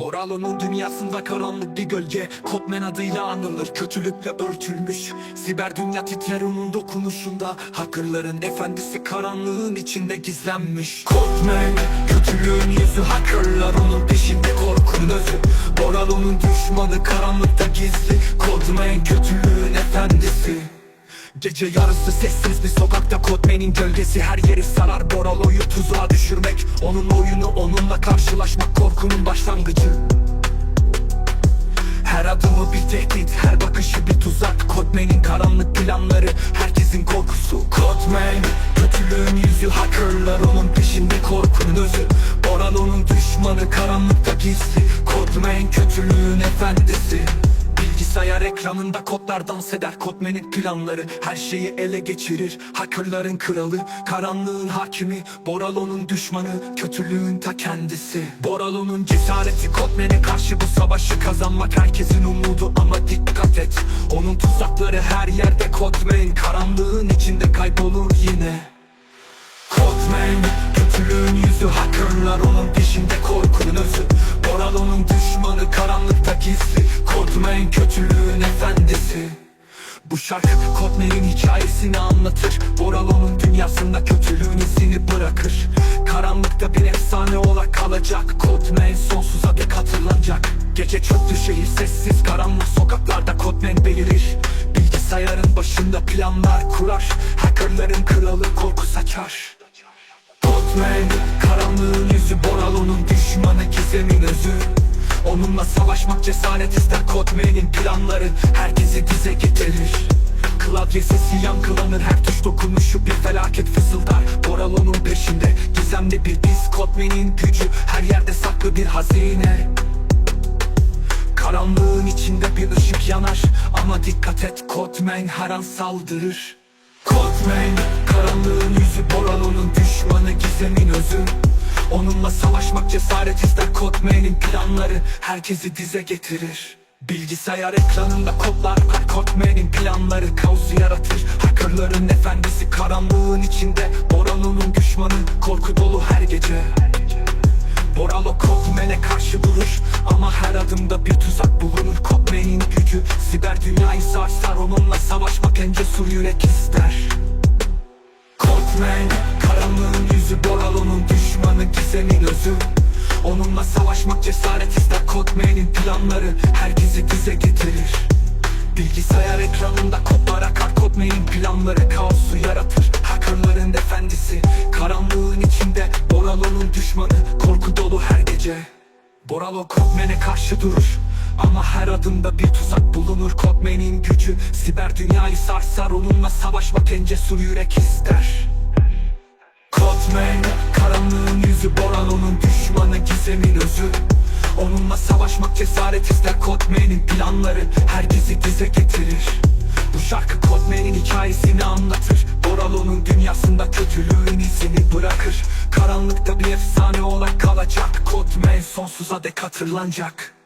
Boralo'nun dünyasında karanlık bir gölge. Kotmen adıyla anılır kötülükle örtülmüş. Siber dünya titrer onun dokunuşunda. Hackerların efendisi karanlığın içinde gizlenmiş. Kotmen kötülüğün yüzü Hackerlar onun peşinde korkunun özü. Boralo'nun düşmanı karanlıkta gizli Gece yarısı sessiz bir sokakta Kotmen'in gölgesi. Her yeri sarar Boralo'yu tuzağa düşürmek. Onun oyunu onunla karşılaşmak korkunun başlangıcı. Her adımı bir tehdit her bakışı bir tuzak. Kotmen'in karanlık planları herkesin korkusu. Kotmen kötülüğün yüzü hackerlar onun peşinde korkunun özü. Boralo'nun düşmanı karanlıkta gizli Bilgisayar ekranında kodlar dans eder. Kodmen'in planları her şeyi ele geçirir. Hackerların kralı, karanlığın hakimi. Boralo'nun düşmanı, kötülüğün ta kendisi. Boralo'nun cesareti Kodmen'e karşı bu savaşı kazanmak Herkesin umudu. Ama dikkat et Onun tuzakları her yerde Kodmen Karanlığın içinde kaybolur yine. Kodman Kötülüğün yüzü. Hackerlar onun peşinde korkunun özü. Boralo'nun düşmanı karanlıkta gizli Kodman kötülüğün efendisi. Bu şarkı Kodman'in hikayesini anlatır. Boralo'nun dünyasında kötülüğün izini bırakır. Karanlıkta bir efsane olarak kalacak. Kodman sonsuza dek hatırlanacak. Gece çöktü şehir sessiz karanlık sokaklarda Kodman belirir. Bilgisayarın başında planlar kurar. Hackerların kralı korku saçar. Batman Karanlığın yüzü Boralo'nun düşmanı gizemin özü Onunla savaşmak cesaret ister Kotman'in planları. Herkesi dize getirir. Klavye sesi yankılanır. Her tuş dokunuşu bir felaket fısıldar. Boralo'nun peşinde gizemli bir biz Kotman'in gücü her yerde saklı bir hazine. Karanlığın içinde bir ışık yanar. Ama dikkat et Kotman her an saldırır. Kotman Karanlığın yüzü Boralo'nun düşmanı gizemin özü Onunla savaşmak cesaret ister. Kotman'in planları Herkesi dize getirir. Bilgisayar ekranında kodlar var. Kotman'in planları kaosu yaratır. Hackerların efendisi karanlığın içinde. Boralo'nun düşmanı korku dolu her gece. Boralo Kotmen'e karşı durur Ama her adımda bir tuzak bulunur. Kotmen'in gücü siber dünyayı sarsar. Onunla savaşmak en cesur yürek ister. Kotmen Karanlığın yüzü Boralo'nun düşmanı gizemin özü. Onunla savaşmak cesaret ister. Kotmen'in planları herkesi dize getirir. Bilgisayar ekranında kodlar akar Kotmen'in planları kaosu yaratır. Hackerların efendisi Karanlığın içinde Boralo'nun düşmanı. Korku dolu her gece. Boralo Kotmen'e karşı durur. Ama her adımda bir tuzak bulunur. Kotmen'in gücü Siber dünyayı sarsar. Onunla savaşmak en cesur yürek ister. Kotman Karanlığın yüzü Boralo'nun düşmanı gizemin özü. Onunla savaşmak cesaret ister Kotman'in planları. Herkesi dize getirir. Bu şarkı Kotman'in hikayesini anlatır. Boralo'nun dünyasında kötülüğün izini bırakır. Karanlıkta bir efsane olarak kalacak Kotman sonsuza dek hatırlanacak